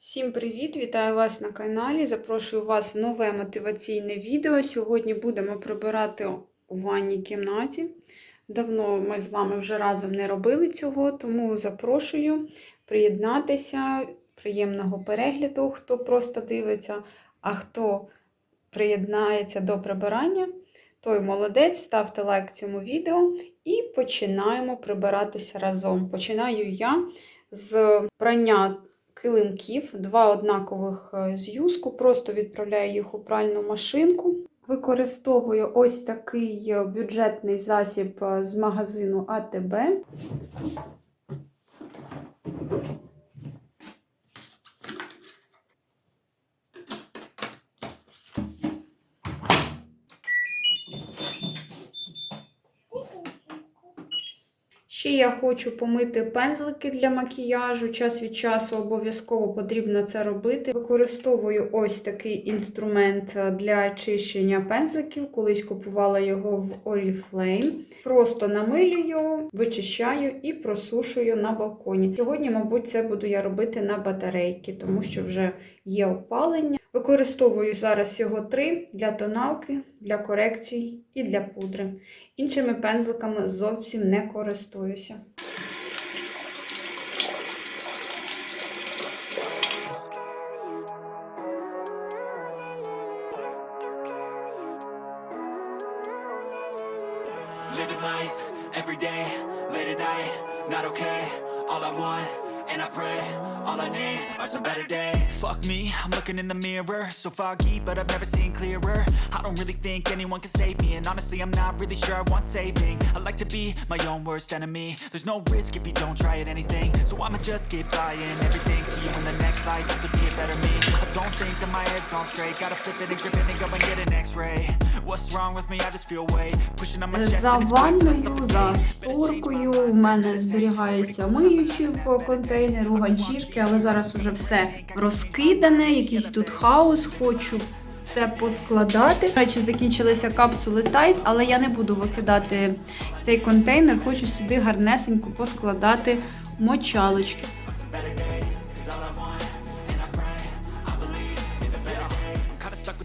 Всім привіт! Вітаю вас на каналі. Запрошую вас в нове мотиваційне відео. Сьогодні будемо прибирати у ванній кімнаті. Давно ми з вами вже разом не робили цього, тому запрошую приєднатися. Приємного перегляду, хто просто дивиться, а хто приєднається до прибирання, той молодець, ставте лайк цьому відео і починаємо прибиратися разом. Починаю я з прання килимків, два однакових зв'язку. з юску, просто відправляю їх у пральну машинку. Використовую ось такий е, бюджетний засіб е, з магазину АТБ. Ще я хочу помити пензлики для макіяжу. Час від часу обов'язково потрібно це робити. Використовую ось такий інструмент для очищення пензликів. Колись купувала його в Oriflame. Просто намилюю, вичищаю і просушую на балконі. Сьогодні, мабуть, це буду я робити на батарейки, тому що вже є опалення. Використовую зараз його три для тоналки, для корекцій і для пудри. Іншими пензликами зовсім не користуюся. Me, I'm looking in the mirror, so foggy, but I've never seen clearer. I don't really think anyone can save me, and honestly, I'm not really sure I want saving. I like to be my own worst enemy. There's no risk if you don't try at anything, so I'ma just keep buying everything. See you in the next life, I could be a better me. I don't think that my head's on straight, gotta flip it and grip it and go and get an X-ray. What's wrong with me? I just feel weight pushing on my chest. За ванною, за шторкою у мене зберігається миючі в контейнеру, ганчірки, але зараз уже все розкидане, якийсь тут хаос, хочу все поскладати. До речі, закінчилися капсули Tide, але я не буду викидати цей контейнер, хочу сюди гарнесенько поскладати мочалочки.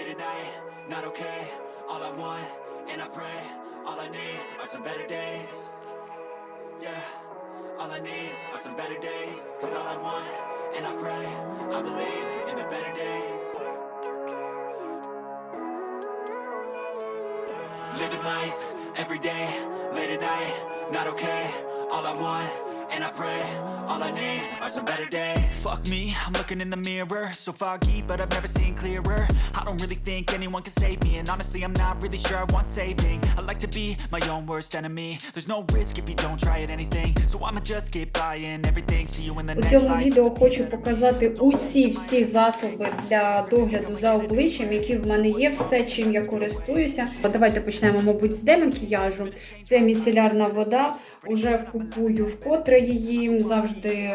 late at night, not okay. All I want, and I pray, all I need are some better days. Yeah, all I need are some better days. Cause all I want, and I pray, I believe in the better days. Living life every day, late at night, not okay. All I want, and I pray, all I need are some better days. Fuck me, I'm looking in the mirror, so foggy, but I've never seen clearer. I don't really think anyone can save me, and honestly, I'm not really sure I want saving. I like to be my own worst enemy. There's no risk if you don't try at anything, so I'ma just keep buying everything. See you in the next life У цьому відео хочу показати усі всі засоби для догляду за обличчям, які в мене є, все, чим я користуюся. Давайте почнемо, мабуть, з демакіяжу. Це міцелярна вода. Уже купую вкотре її, завжди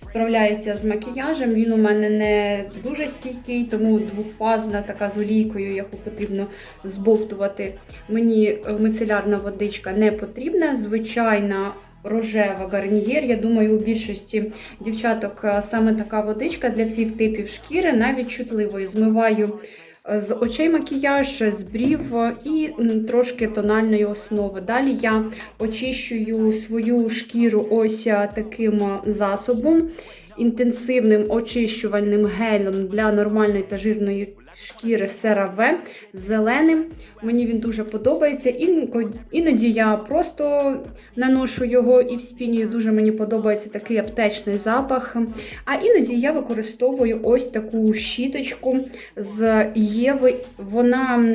справляється з макіяжем. Він у мене не дуже стійкий, тому двохфазна така з олійкою, яку потрібно збовтувати. Мені е, міцелярна водичка не потрібна. Звичайна рожева гарнієр. Я думаю, у більшості дівчаток е, саме така водичка для всіх типів шкіри, навіть чутливої. Змиваю з очей макіяж, з брів і трошки тональної основи. Далі я очищую свою шкіру ось е, таким засобом. Інтенсивним очищувальним гелем для нормальної та жирної шкіри CeraVe з зеленим. Мені він дуже подобається. Іноді я просто наношу його і вспінюю. Дуже мені подобається такий аптечний запах. А іноді я використовую ось таку щіточку з Єви. Вона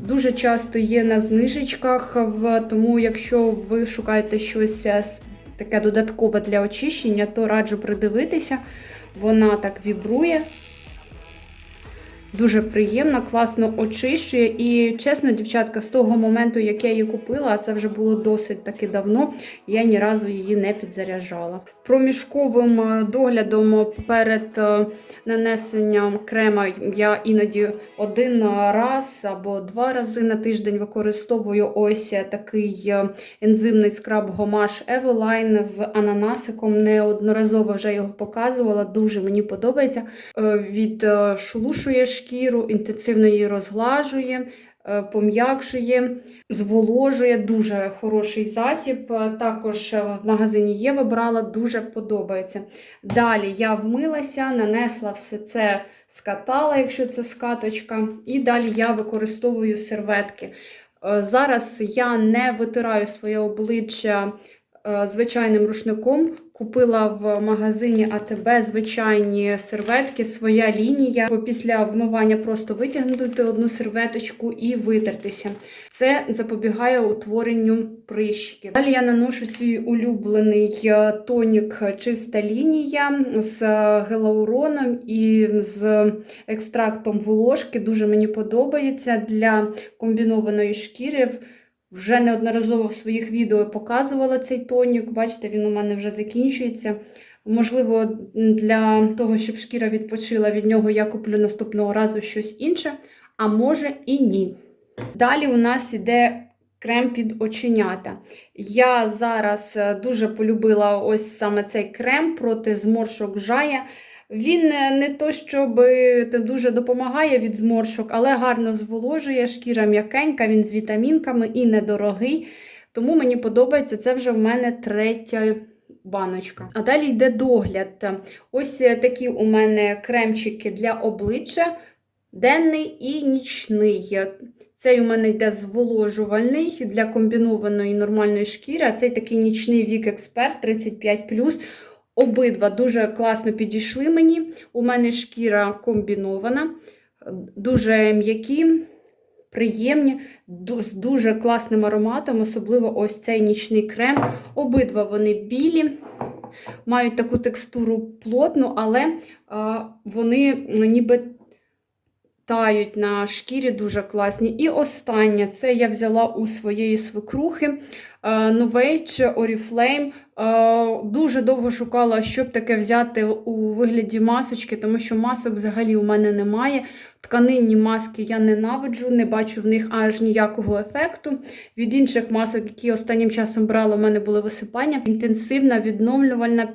дуже часто є на знижечках, тому якщо ви шукаєте щось е, таке додаткове для очищення, то раджу придивитися. Вона так вібрує. Дуже приємно, класно очищує. І чесно, дівчатка, з того моменту, як я її купила, а це вже було досить таки давно, я ні разу її не підзаряджала. Проміжковим е, доглядом перед е, нанесенням крема я іноді один раз або два рази на тиждень використовую ось такий е, ензимний скраб гомаш Eveline з ананасиком. Неодноразово вже його показувала. Дуже мені подобається. Е, Відшелушує шкіру, інтенсивно її розглажує. е, Пом'якшує, зволожує дуже хороший засіб. Е, Також е, в магазині Єва брала, дуже подобається. Далі я вмилася, нанесла все це, скатала, якщо це скаточка, і далі я використовую серветки. Зараз я не витираю своє обличчя звичайним рушником. Купила в магазині АТБ звичайні серветки, своя лінія. Після вмивання просто витягнути одну серветочку і витертися. Це запобігає утворенню прищиків. Далі я наношу свій улюблений е, тонік чиста лінія з гелауроном і з екстрактом волошки. Дуже мені подобається для комбінованої шкіри. Вже неодноразово в своїх відео показувала цей тонік. Бачите, він у мене вже закінчується. Можливо, для того, щоб шкіра відпочила від нього, я куплю наступного разу щось інше, а може і ні. Далі у нас іде крем під оченята. Я зараз е, дуже полюбила ось саме цей крем проти зморшок жая. Він е, не то, щоб е, дуже допомагає від зморшок, але гарно зволожує, шкіра м'якенька, він з вітамінками і недорогий. Тому мені подобається, це вже в мене третя баночка. А далі йде догляд. Ось е, такі у мене кремчики для обличчя, денний і нічний. Цей у мене йде зволожувальний для комбінованої нормальної шкіри, а цей такий нічний вік експерт 35. Обидва дуже класно підійшли мені. У мене шкіра комбінована, дуже м'які, приємні, з дуже класним ароматом, особливо ось цей нічний крем. Обидва вони білі, мають таку текстуру плотну, але вони ніби тають на шкірі дуже класні. І останнє це я взяла у своєї свекрухи е, Novage Oriflame. Е, Дуже довго шукала, щоб таке взяти у вигляді масочки, тому що масок взагалі у мене немає. Тканинні маски я ненавиджу, не бачу в них аж ніякого ефекту. Від інших масок, які останнім часом брала, у мене були висипання. Інтенсивна, відновлювальна,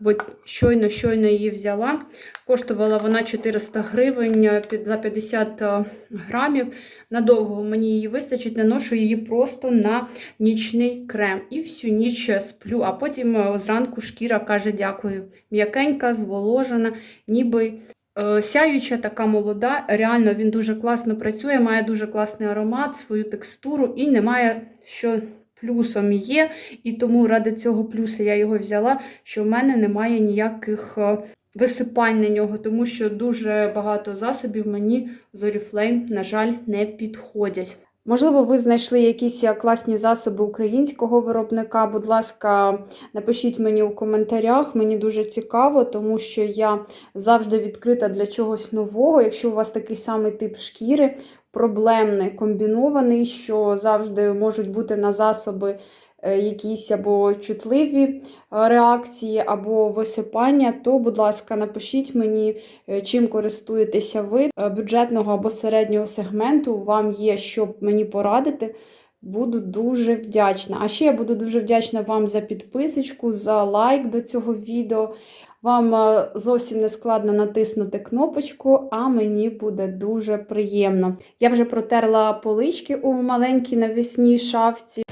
бо щойно щойно її взяла. Коштувала вона 400 гривень е, за 50 е, грамів. Надовго мені її вистачить, наношу її просто на нічний крем. І всю ніч сплю, а потім е, зранку шкіра каже дякую. М'якенька, зволожена, ніби е, сяюча, така молода. Реально він дуже класно працює, має дуже класний аромат, свою текстуру і немає що. Плюсом є, і тому ради цього плюса я його взяла, що в мене немає ніяких е, висипань на нього, тому що дуже багато засобів мені з Oriflame, на жаль, не підходять. Можливо, ви знайшли якісь е, класні засоби українського виробника. Будь ласка, напишіть мені у коментарях. Мені дуже цікаво, тому що я завжди відкрита для чогось нового. Якщо у вас такий самий тип шкіри, проблемний, комбінований, що завжди можуть бути на засоби е, якісь або чутливі е, реакції, або висипання, то, будь ласка, напишіть мені, е, чим користуєтеся ви бюджетного або середнього сегменту. Вам є, щоб мені порадити. Буду дуже вдячна. А ще я буду дуже вдячна вам за підписочку, за лайк до цього відео. Вам е, зовсім не складно натиснути кнопочку, а мені буде дуже приємно. Я вже протерла полички у маленькій навісній шафці.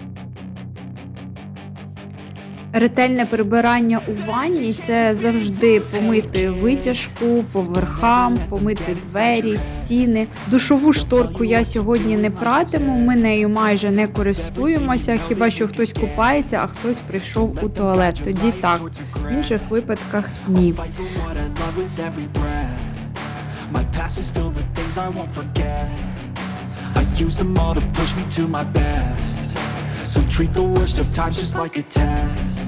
Ретельне прибирання у ванні це завжди помити витяжку, по верхам, помити двері, стіни. Душову шторку я сьогодні не пратиму. Ми нею майже не користуємося. Хіба що хтось купається, а хтось прийшов у туалет. Тоді так, в інших випадках ні. So treat the worst of times just like a test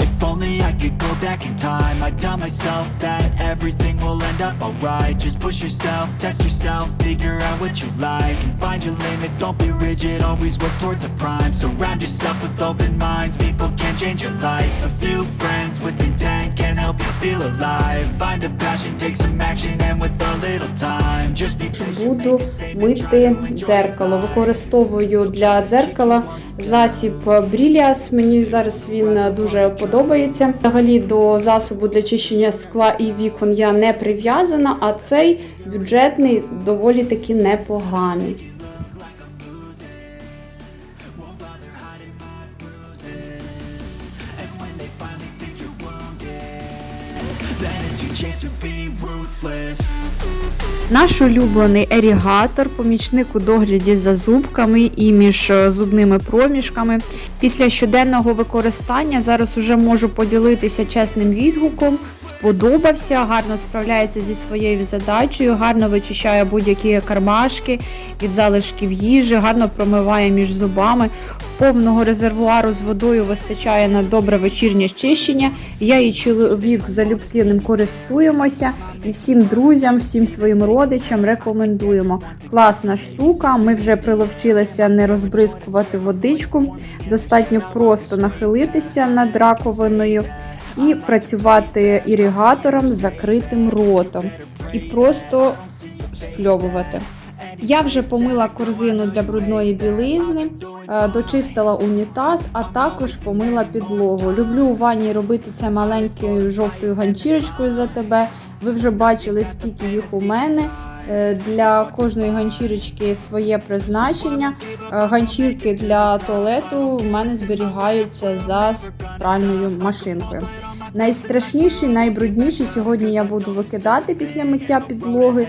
If only I could go back in time I'd tell myself that everything will end up alright Just push yourself, test yourself, figure out what you like And find your limits, don't be rigid, always work towards a prime Surround yourself with open minds, people can change your life A few friends with intent can help you feel alive Find a passion, take some action and with a little time Just be patient, Буду мити дзеркало. Використовую для дзеркала засіб Бріліас. Мені зараз він дуже подобається. Взагалі до засобу для чищення скла і вікон я не прив'язана, а цей бюджетний доволі таки непоганий. Наш улюблений ерігатор, помічник у догляді за зубками і між е, зубними проміжками. Після щоденного використання зараз уже можу поділитися чесним відгуком. Сподобався, гарно справляється зі своєю задачею, гарно вичищає будь-які кармашки від залишків їжі, гарно промиває між зубами. Повного резервуару з водою вистачає на добре вечірнє чищення. Я і чоловік залюбки ним користуємося і всім друзям, всім своїм родичам рекомендуємо. Класна штука. Ми вже приловчилися не розбризкувати водичку. Достатньо просто нахилитися над раковиною і працювати іригатором з закритим ротом. І просто спльовувати. Я вже помила корзину для брудної білизни, е, дочистила унітаз, а також помила підлогу. Люблю у ванні робити це маленькою жовтою ганчірочкою за тебе. Ви вже бачили, скільки їх у мене. Е, Для кожної ганчірочки своє призначення. Е, Ганчірки для туалету в мене зберігаються за пральною машинкою. Найстрашніший, найбрудніший сьогодні я буду викидати після миття підлоги.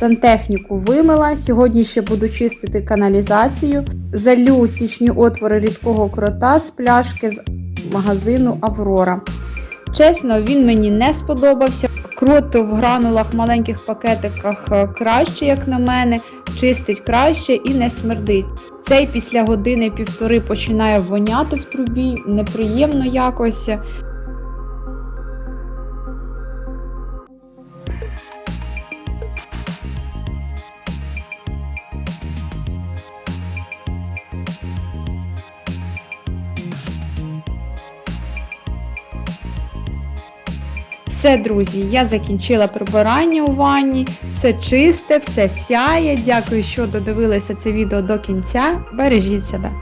Сантехніку вимила. Сьогодні ще буду чистити каналізацію. Залю стічні отвори рідкого крота з пляшки з магазину Аврора. Чесно, він мені не сподобався. Крот в гранулах маленьких пакетиках е, краще, як на мене, чистить краще і не смердить. Цей після години-півтори починає воняти в трубі, неприємно якось. Все, друзі, я закінчила прибирання у ванні. Все чисте, все сяє. Дякую, що додивилися це відео до кінця. Бережіть себе.